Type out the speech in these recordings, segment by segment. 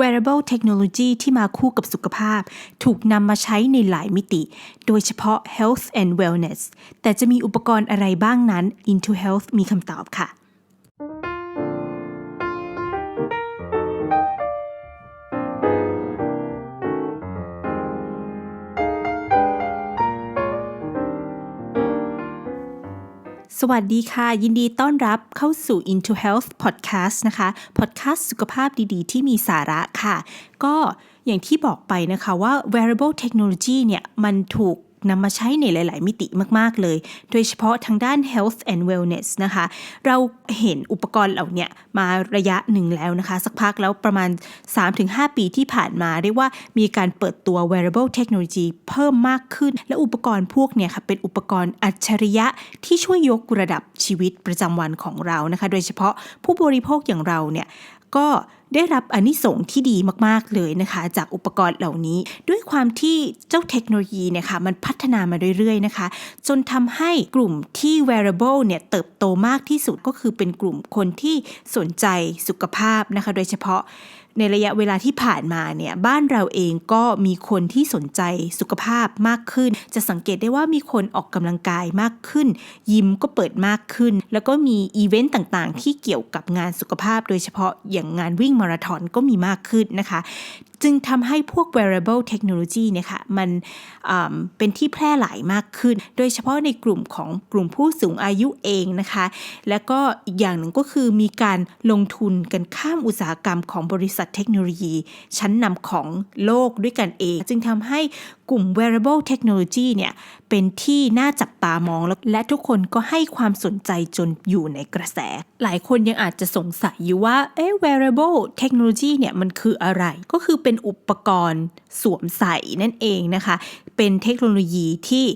wearable technology ที่มาคู่กับสุขภาพ ถูกนำมาใช้ในหลายมิติ โดยเฉพาะ health and wellness แต่จะมีอุปกรณ์อะไรบ้างนั้น Into Health มีคำตอบค่ะ สวัสดีค่ะ ยินดีต้อนรับเข้าสู่ Into Health Podcast นะคะ podcast สุขภาพดีๆ ที่มีสาระค่ะ ก็อย่างที่บอกไปนะคะว่า wearable technology เนี่ยมันถูก นำมาใช้ในหลาย ๆ มิติมาก ๆ เลย โดยเฉพาะทางด้าน health and wellness นะคะ เราเห็นอุปกรณ์เหล่านี้มาระยะหนึ่งแล้วนะคะ สักพักแล้วประมาณ 3-5 ปีที่ผ่านมา เรียกว่ามีการเปิดตัว wearable technology เพิ่มมากขึ้น และอุปกรณ์พวกเนี่ยค่ะเป็นอุปกรณ์อัจฉริยะที่ช่วยยกระดับชีวิตประจำวันของเรานะคะ โดยเฉพาะผู้บริโภคอย่างเราเนี่ยก็ ได้รับอนิสงส์ที่ดีมากๆเลยนะคะ จากอุปกรณ์เหล่านี้ ด้วยความที่เจ้าเทคโนโลยีเนี่ยค่ะมันพัฒนามาเรื่อยๆนะคะ จนทำให้กลุ่มที่ wearable เนี่ยเติบโตมากที่สุดก็คือเป็นกลุ่มคนที่สนใจสุขภาพนะคะ โดยเฉพาะ ในระยะเวลาที่ผ่านมาเนี่ยบ้านเราเองก็มีคนที่สนใจสุขภาพมากขึ้น จะสังเกตได้ว่ามีคนออกกำลังกายมากขึ้น ยิมก็เปิดมากขึ้น แล้วก็มีอีเวนต์ต่างๆ ที่เกี่ยวกับงานสุขภาพ โดยเฉพาะอย่างงานวิ่งมาราธอนก็มีมากขึ้นนะคะ จึงทำให้พวก wearable technology เนี่ยค่ะมันเป็นที่แพร่หลายมากขึ้น โดยเฉพาะในกลุ่มของกลุ่มผู้สูงอายุเองนะคะ แล้วก็อีกอย่างหนึ่งก็คือมีการลงทุนกันข้ามอุตสาหกรรมของบริษัทเทคโนโลยี ชั้นนำของโลกด้วยกันเอง จึงทำให้กลุ่ม wearable technology เนี่ยเป็นที่น่าจับตามอง และทุกคนก็ให้ความสนใจจนอยู่ในกระแส หลายคนยังอาจจะสงสัยอยู่ว่าเอ๊ะ wearable technology เนี่ยมันคืออะไร ก็คือเป็นอุปกรณ์สวมใส่นั่นเองนะคะ เป็นเทคโนโลยีที่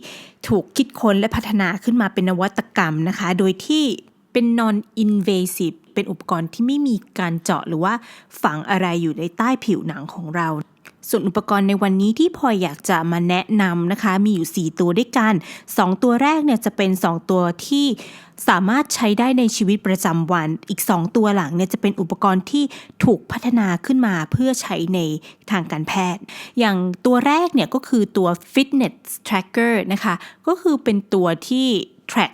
ถูกคิดค้นและพัฒนาขึ้นมาเป็นนวัตกรรมนะคะ โดยที่เป็น non invasive เป็นอุปกรณ์ที่ไม่มีการเจาะหรือว่าฝังอะไรอยู่ในใต้ผิวหนังของเรา ส่วนอุปกรณ์ในวันนี้ที่พลอยอยากจะมาแนะนำนะคะ มีอยู่ 4 ตัวด้วยกัน 2 ตัวแรกเนี่ยจะเป็น 2 ตัวที่สามารถใช้ได้ในชีวิตประจำวัน อีก 2 ตัวหลังเนี่ยจะเป็นอุปกรณ์ที่ถูกพัฒนาขึ้นมาเพื่อใช้ในทางการแพทย์ อย่างตัวแรกเนี่ยก็คือตัว fitness tracker นะคะ ก็คือเป็นตัวที่ track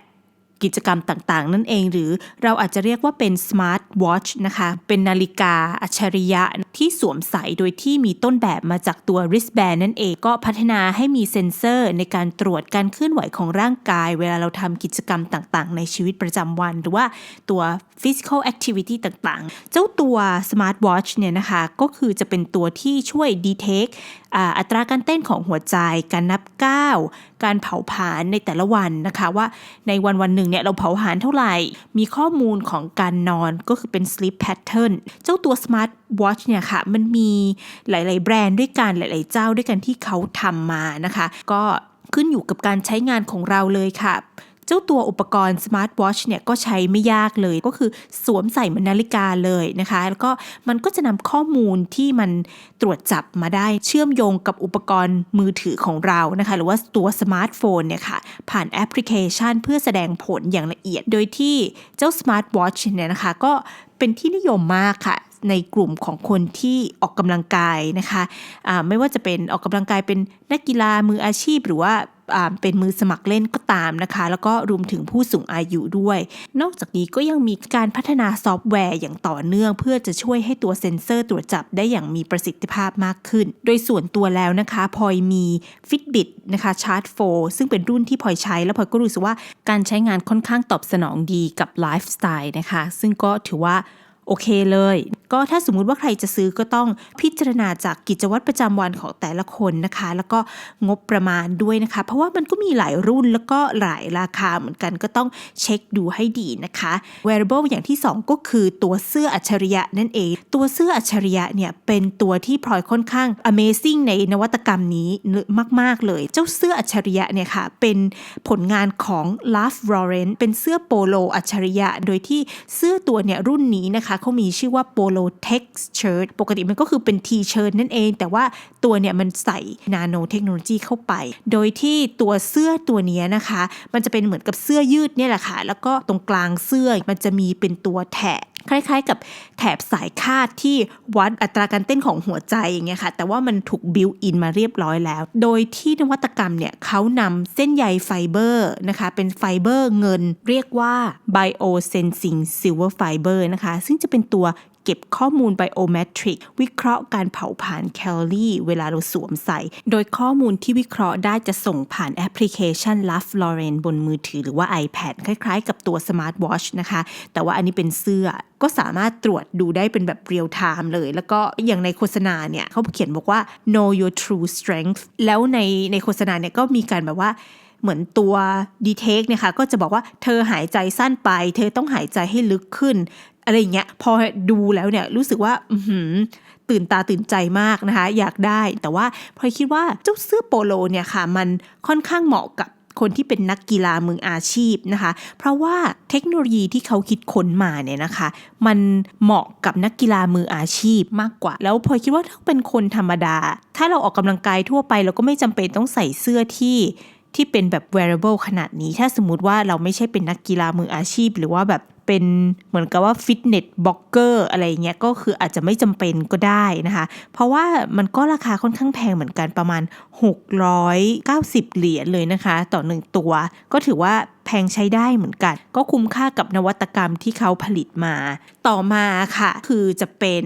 กิจกรรมต่างๆ นั่นเอง หรือเราอาจจะเรียกว่าเป็น smart watch นะคะ เป็นนาฬิกาอัจฉริยะที่สวมใส่โดยที่มีต้นแบบมาจากตัว wristband นั่นเองก็พัฒนาให้มีเซ็นเซอร์ในการตรวจการเคลื่อนไหวของร่างกาย เวลาเราทำกิจกรรมต่างๆ ในชีวิตประจำวัน หรือว่าตัว physical activity ต่างๆ เจ้าตัว smart watch เนี่ยนะคะ ก็คือจะเป็นตัวที่ช่วย detect อัตราการเต้นของหัวใจ การนับก้าว การเผาผลาญในแต่ละวันนะคะว่าในวันวันหนึ่งเนี่ยเราเผาผลาญเท่าไหร่ มีข้อมูลของการนอนก็คือเป็น sleep pattern เจ้าตัว smart watch เนี่ยค่ะมันมีหลาย ๆ แบรนด์ด้วยกันหลาย ๆ เจ้าด้วยกันที่เขาทำมานะคะ ก็ขึ้นอยู่กับการใช้งานของเราเลยค่ะ เจ้าตัวอุปกรณ์สมาร์ทวอชเนี่ยก็ใช้ไม่ยากเลยก็คือสวมใส่มนนาฬิกาเลยนะคะ แล้วก็มันก็จะนำข้อมูลที่มันตรวจจับมาได้เชื่อมโยงกับอุปกรณ์มือถือของเรานะคะ หรือว่าตัวสมาร์ทโฟนเนี่ยค่ะ ผ่านแอปพลิเคชันเพื่อแสดงผลอย่างละเอียด โดยที่เจ้าสมาร์ทวอชเนี่ยนะคะ ก็เป็นที่นิยมมากค่ะในกลุ่มของคนที่ออกกำลังกายนะคะะไม่ว่าจะเป็นออกกำลังกายเป็นนักกีฬามืออาชีพ หรือว่า เป็นมือสมัครเล่นก็ตามนะคะ แล้วก็รวมถึงผู้สูงอายุด้วย นอกจากนี้ก็ยังมีการพัฒนาซอฟต์แวร์อย่างต่อเนื่อง เพื่อจะช่วยให้ตัวเซ็นเซอร์ตรวจจับได้อย่างมีประสิทธิภาพมากขึ้น โดยส่วนตัวแล้วนะคะพลอยมี Fitbit นะคะ Charge 4 ซึ่งเป็นรุ่นที่พลอยใช้ แล้วพลอยก็รู้สึกว่าการใช้งานค่อนข้างตอบสนองดีกับไลฟ์สไตล์นะคะ ซึ่งก็ถือว่า โอเคเลย ก็ถ้าสมมุติว่าใครจะซื้อก็ต้องพิจารณาจากกิจวัตรประจำวันของแต่ละคนนะคะ แล้วก็งบประมาณด้วยนะคะ เพราะว่ามันก็มีหลายรุ่นแล้วก็หลายราคาเหมือนกันก็ต้องเช็คดูให้ดีนะคะ wearable อย่างที่ 2 ก็คือตัวเสื้ออัจฉริยะนั่นเอง ตัวเสื้ออัจฉริยะเนี่ยเป็นตัวที่พลอยค่อนข้าง amazing ในนวัตกรรมนี้มาก ๆ เลย เจ้าเสื้ออัจฉริยะเนี่ยค่ะเป็นผลงานของ l a f Lauren เป็นเสื้อโปโลอัจฉริยะ โดยที่เสื้อตัวเนี่ยรุ่นนี้นะคะเขามีชื่อว่า Polo Text Shirt ปกติมันก็คือเป็น T-shirt นั่นเอง แต่ว่าตัวเนี่ยมันใส่นาโนเทคโนโลยีเข้าไป โดยที่ตัวเสื้อตัวนี้นะคะ มันจะเป็นเหมือนกับเสื้อยืดเนี่ยแหละค่ะ แล้วก็ตรงกลางเสื้อมันจะมีเป็นตัวแถะ คล้ายๆ กับแถบสายคาดที่วัดอัตราการเต้นของหัวใจอย่างเงี้ยค่ะ แต่ว่ามันถูกบิวอินมาเรียบร้อยแล้ว โดยที่นวัตกรรมเนี่ยเขานำเส้นใยไฟเบอร์นะคะ เป็นไฟเบอร์เงิน เรียกว่า biosensing silver fiber นะคะ ซึ่งจะเป็นตัว เก็บข้อมูลไบโอเมตริกวิเคราะห์การเผาผลาญแคลอรี่เวลาเราสวมใส่ โดยข้อมูลที่วิเคราะห์ได้จะส่งผ่านแอปพลิเคชัน Love Lauren บนมือถือหรือว่า iPad คล้ายๆ กับตัว Smart Watch นะคะ แต่ว่าอันนี้เป็นเสื้อก็สามารถตรวจดูได้เป็นแบบเรียลไทม์เลย แล้วก็อย่างในโฆษณาเนี่ยเขาเขียนบอกว่า know your true strength แล้วในในโฆษณาเนี่ยก็มีการแบบว่าเหมือนตัวดีเทคเนี่ยค่ะก็จะบอกว่าเธอหายใจสั้นไป เธอต้องหายใจให้ลึกขึ้น อะไรอย่างเงี้ยพอดูแล้วเนี่ยรู้สึกว่าอืตื่นตาตื่นใจมากนะคะ อยากได้แต่ว่าพลอยคิดว่าเจ้าเสื้อโปโลเนี่ยค่ะ มันค่อนข้างเหมาะกับคนที่เป็นนักกีฬามืออาชีพนะคะ เพราะว่าเทคโนโลยีที่เขาคิดค้นมาเนี่ยนะคะ มันเหมาะกับนักกีฬามืออาชีพมากกว่า แล้วพลอยคิดว่าถ้าเป็นคนธรรมดา ถ้าเราออกกำลังกายทั่วไป เราก็ไม่จำเป็นต้องใส่เสื้อที่ ที่เป็นแบบ wearable ขนาดนี้ ถ้าสมมติว่าเราไม่ใช่เป็นนักกีฬามืออาชีพ หรือว่าแบบเป็นเหมือนกับว่าฟิตเนสบล็อกเกอร์อะไรเงี้ยก็คืออาจจะไม่จำเป็นก็ได้นะคะ เพราะว่ามันก็ราคาค่อนข้างแพงเหมือนกันประมาณ 690 เหรียญเลยนะคะ ต่อหนึ่งตัว ก็ถือว่าแพงใช้ได้เหมือนกัน ก็คุ้มค่ากับนวัตกรรมที่เขาผลิตมา ต่อมาค่ะ คือจะเป็น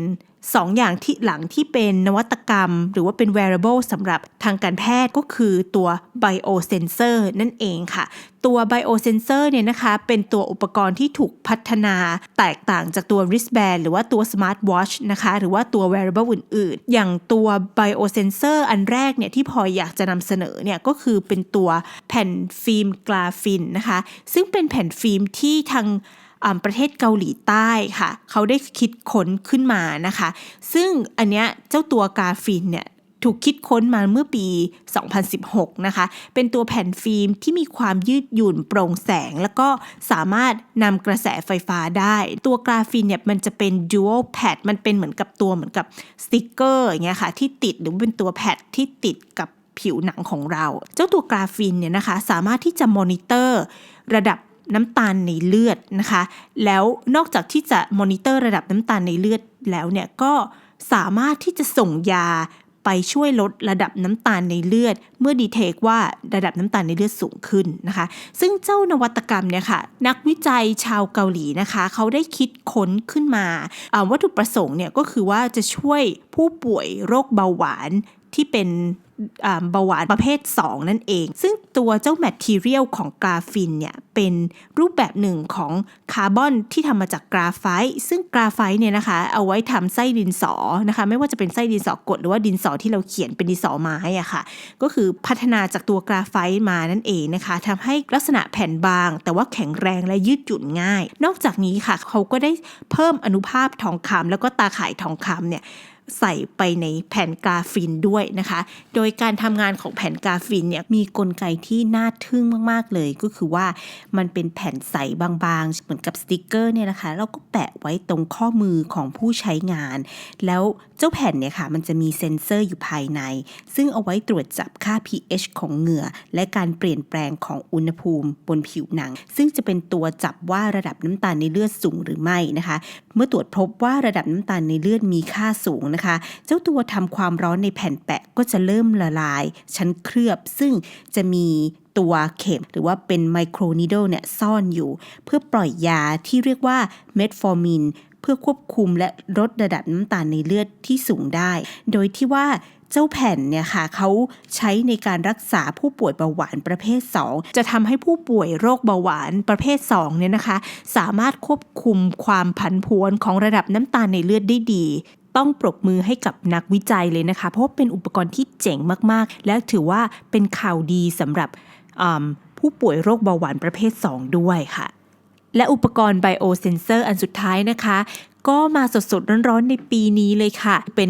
สองอย่างที่หลังที่เป็นนวัตกรรม หรือว่าเป็น wearable สำหรับทางการแพทย์ก็คือตัว biosensor นั่นเองค่ะ ตัว biosensor เนี่ยนะคะเป็นตัวอุปกรณ์ที่ถูกพัฒนาแตกต่างจากตัว wristband หรือว่าตัว smart watch นะคะหรือว่าตัว wearable อื่นๆ อย่างตัว biosensor อันแรกเนี่ยที่พออยากจะนำเสนอเนี่ยก็คือเป็นตัวแผ่นฟิล์มกราฟินนะคะ ซึ่งเป็นแผ่นฟิล์มที่ทาง ประเทศเกาหลีใต้ค่ะ เขาได้คิดค้นขึ้นมานะคะ ซึ่งอันเนี้ยเจ้าตัวกราฟินเนี่ยถูกคิดค้นมาเมื่อปี 2016 นะคะ เป็นตัวแผ่นฟิล์มที่มีความยืดหยุ่นโปร่งแสง แล้วก็สามารถนำกระแสไฟฟ้าได้ ตัวกราฟินเนี่ยมันจะเป็น dual pad มันเป็นเหมือนกับตัวเหมือนกับสติกเกอร์อย่างเงี้ยค่ะ ที่ติดหรือเป็นตัวแพดที่ติดกับผิวหนังของเรา เจ้าตัวกราฟินเนี่ยนะคะ สามารถที่จะมอนิเตอร์ ระดับ น้ำตาลในเลือดนะคะ แล้วนอกจากที่จะมอนิเตอร์ระดับน้ำตาลในเลือดแล้วเนี่ยก็สามารถที่จะส่งยาไปช่วยลดระดับน้ำตาลในเลือด เมื่อดีเทคว่าระดับน้ำตาลในเลือดสูงขึ้นนะคะ ซึ่งเจ้านวัตกรรมเนี่ยค่ะนักวิจัยชาวเกาหลีนะคะ เขาได้คิดค้นขึ้นมาวัตถุประสงค์เนี่ยก็คือว่าจะช่วยผู้ป่วยโรคเบาหวานที่เป็น เบาหวานประเภท 2 นั่นเอง ซึ่งตัวเจ้าแมททีเรียลของกราฟินเนี่ยเป็นรูปแบบหนึ่งของคาร์บอนที่ทำมาจากกราไฟต์ซึ่งกราไฟต์เนี่ยนะคะเอาไว้ทำไส้ดินสอนะคะไม่ว่าจะเป็นไส้ดินสอกดหรือว่าดินสอที่เราเขียนเป็นดินสอไม้อะค่ะก็คือพัฒนาจากตัวกราไฟต์มานั่นเองนะคะทำให้ลักษณะแผ่นบาง แต่ว่าแข็งแรงและยืดหยุ่นง่าย นอกจากนี้ค่ะเขาก็ได้เพิ่มอนุภาพทองคำแล้วก็ตาข่ายทองคำเนี่ย ใส่ไปในแผ่นกราฟินด้วยนะคะ โดยการทำงานของแผ่นกราฟินเนี่ยมีกลไกที่น่าทึ่งมาก ๆ เลยก็คือว่ามันเป็นแผ่นใสบางๆ เหมือนกับสติกเกอร์เนี่ยนะคะเราก็แปะไว้ตรงข้อมือของผู้ใช้งาน แล้วเจ้าแผ่นเนี่ยค่ะมันจะมีเซ็นเซอร์อยู่ภายใน ซึ่งเอาไว้ตรวจจับค่า pH ของเหงื่อ และการเปลี่ยนแปลงของอุณหภูมิบนผิวหนัง ซึ่งจะเป็นตัวจับว่าระดับน้ำตาลในเลือดสูงหรือไม่นะคะ เมื่อตรวจพบว่าระดับน้ำตาลในเลือดมีค่าสูงนะคะเจ้าตัวทำความร้อนในแผ่นแปะก็จะเริ่มละลาย ชั้นเคลือบซึ่งจะมีตัวเข็มหรือว่าเป็นไมโครนิดเดิลเนี่ยซ่อนอยู่ เพื่อปล่อยยาที่เรียกว่าเมทฟอร์มินเพื่อควบคุมและลดระดับน้ำตาลในเลือดที่สูงได้ โดยที่ว่าเจ้าแผ่นเนี่ยค่ะเขาใช้ในการรักษาผู้ป่วยเบาหวานประเภท 2 จะทำให้ผู้ป่วยโรคเบาหวานประเภท2เนี่ยนะคะ สามารถควบคุมความผันผวนของระดับน้ำตาลในเลือดได้ดี ต้องปรบมือให้กับนักวิจัยเลยนะคะ เพราะว่าเป็นอุปกรณ์ที่เจ๋งมากๆ และถือว่าเป็นข่าวดีสำหรับผู้ป่วยโรคเบาหวานประเภท 2 ด้วยค่ะ และอุปกรณ์ไบโอเซนเซอร์อันสุดท้ายนะคะ ก็มาสดๆ ร้อนๆ ในปีนี้เลยค่ะ เป็น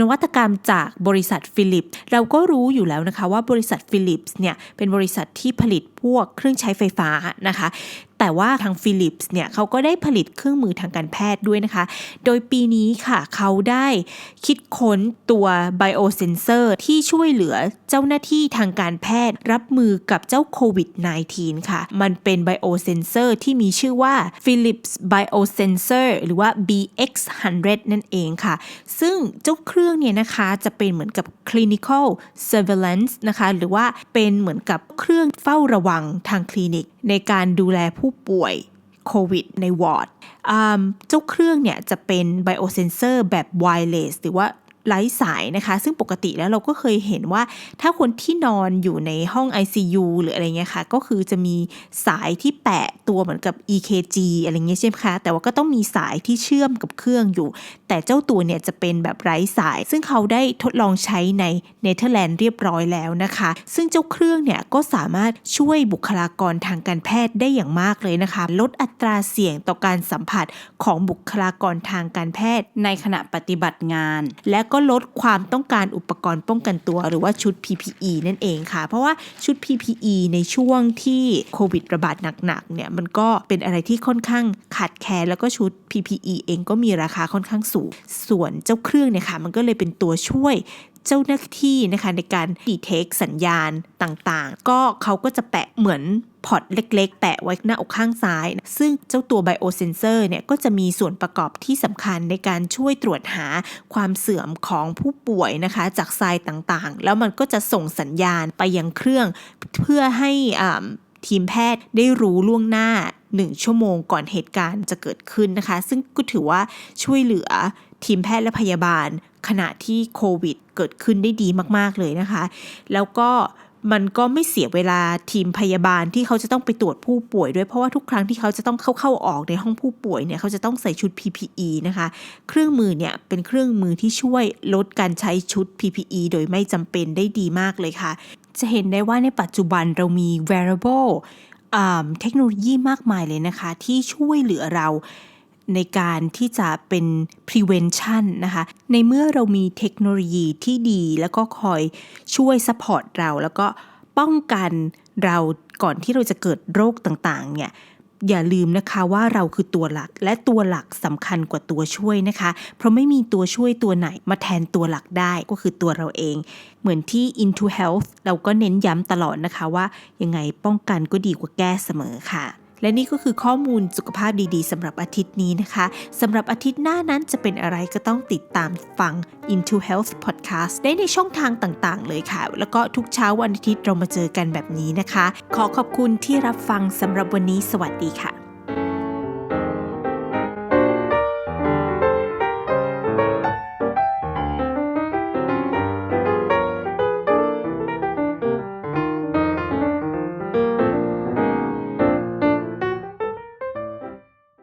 นวัตกรรมจากบริษัทฟิลิป เราก็รู้อยู่แล้วนะคะว่าบริษัทฟิลิปส์เนี่ยเป็นบริษัทที่ผลิตพวกเครื่องใช้ไฟฟ้านะคะ แต่ว่าทาง Philips เนี่ยเขาก็ได้ผลิตเครื่องมือทางการแพทย์ด้วยนะคะ โดยปีนี้ค่ะเขาได้คิดค้นตัว biosensor ที่ช่วยเหลือเจ้าหน้าที่ทางการแพทย์รับมือกับเจ้าโควิด -19 ค่ะ มันเป็น biosensor ที่มีชื่อว่า Philips biosensor หรือว่า BX100 นั่นเองค่ะ ซึ่งเจ้าเครื่องเนี่ยนะคะจะเป็นเหมือนกับ clinical surveillance นะคะ หรือว่าเป็นเหมือนกับเครื่องเฝ้าระวังทางคลินิก ในการดูแลผู้ป่วยโควิดในวอร์ดเจ้าเครื่องเนี่ยจะเป็น biosensor แบบ wireless หรือว่าไร้สายนะคะ ซึ่งปกติแล้วเราก็เคยเห็นว่า ถ้าคนที่นอนอยู่ในห้อง ICU หรืออะไรเงี้ยค่ะ ก็คือจะมีสายที่แปะตัวเหมือนกับ EKG อะไรเงี้ยใช่ไหมคะ แต่ว่าก็ต้องมีสายที่เชื่อมกับเครื่องอยู่แต่เจ้าตัวเนี่ยจะเป็นแบบไร้สาย ซึ่งเขาได้ทดลองใช้ในเนเธอร์แลนด์เรียบร้อยแล้วนะคะ ซึ่งเจ้าเครื่องเนี่ยก็สามารถช่วยบุคลากรทางการแพทย์ได้อย่างมากเลยนะคะ ลดอัตราเสี่ยงต่อการสัมผัสของบุคลากรทางการแพทย์ในขณะปฏิบัติงาน และก็ลดความต้องการอุปกรณ์ป้องกันตัว หรือว่าชุด PPE นั่นเองค่ะ เพราะว่าชุด PPE ในช่วงที่โควิดระบาดหนักๆเนี่ยมันก็เป็นอะไรที่ค่อนข้างขาดแคลนแล้วก็ชุด PPE เองก็มีราคาค่อนข้างสูงส่วนเจ้าเครื่องเนี่ยค่ะมันก็เลยเป็นตัวช่วยเจ้าหน้าที่นะคะในการดีเทคสัญญาณต่างๆ ก็เขาก็จะแปะเหมือนพอร์ตเล็กๆ แปะไว้หน้าอกข้างซ้าย ซึ่งเจ้าตัว biosensor เนี่ยก็จะมีส่วนประกอบที่สำคัญในการช่วยตรวจหาความเสื่อมของผู้ป่วยนะคะ จากทรายต่างๆ แล้วมันก็จะส่งสัญญาณไปยังเครื่อง เพื่อให้อ่า ทีมแพทย์ได้รู้ล่วงหน้า 1 ชั่วโมงก่อนเหตุการณ์จะเกิดขึ้นนะคะ ซึ่งก็ถือว่าช่วยเหลือทีมแพทย์และพยาบาล ขณะที่โควิด เกิดขึ้นได้ดีมากๆเลยนะคะ แล้วก็มันก็ไม่เสียเวลาทีมพยาบาลที่เขาจะต้องไปตรวจผู้ป่วยด้วยเพราะว่าทุกครั้งที่เขาจะต้องเข้าเข้าออกในห้องผู้ป่วยเนี่ยเขาจะต้องใส่ชุด PPE นะคะ เครื่องมือเนี่ยเป็นเครื่องมือที่ช่วยลดการใช้ชุด PPE โดยไม่จำเป็นได้ดีมากเลยค่ะ จะเห็นได้ว่าในปัจจุบันเรามี wearable เทคโนโลยีมากมายเลยนะคะ ที่ช่วยเหลือเราในการที่จะเป็น prevention นะคะ ในเมื่อเรามีเทคโนโลยีที่ดีแล้วก็คอยช่วย support เรา แล้วก็ป้องกันเราก่อนที่เราจะเกิดโรคต่างๆ เนี่ย อย่าลืมนะคะว่าเราคือตัวหลักและตัวหลักสำคัญกว่าตัวช่วยนะคะ เพราะไม่มีตัวช่วยตัวไหนมาแทนตัวหลักได้ก็คือตัวเราเอง เหมือนที่ Into Health เราก็เน้นย้ำตลอดนะคะว่ายังไงป้องกันก็ดีกว่าแก้เสมอค่ะ และนี่ก็คือข้อมูลสุขภาพดีๆสำหรับอาทิตย์นี้นะคะสำหรับอาทิตย์หน้านั้นจะเป็นอะไรก็ต้องติดตามฟัง Into Health Podcast ได้ในช่องทางต่างๆ เลยค่ะ แล้วก็ทุกเช้าวันอาทิตย์เรามาเจอกันแบบนี้นะคะ ขอขอบคุณที่รับฟังสำหรับวันนี้สวัสดีค่ะ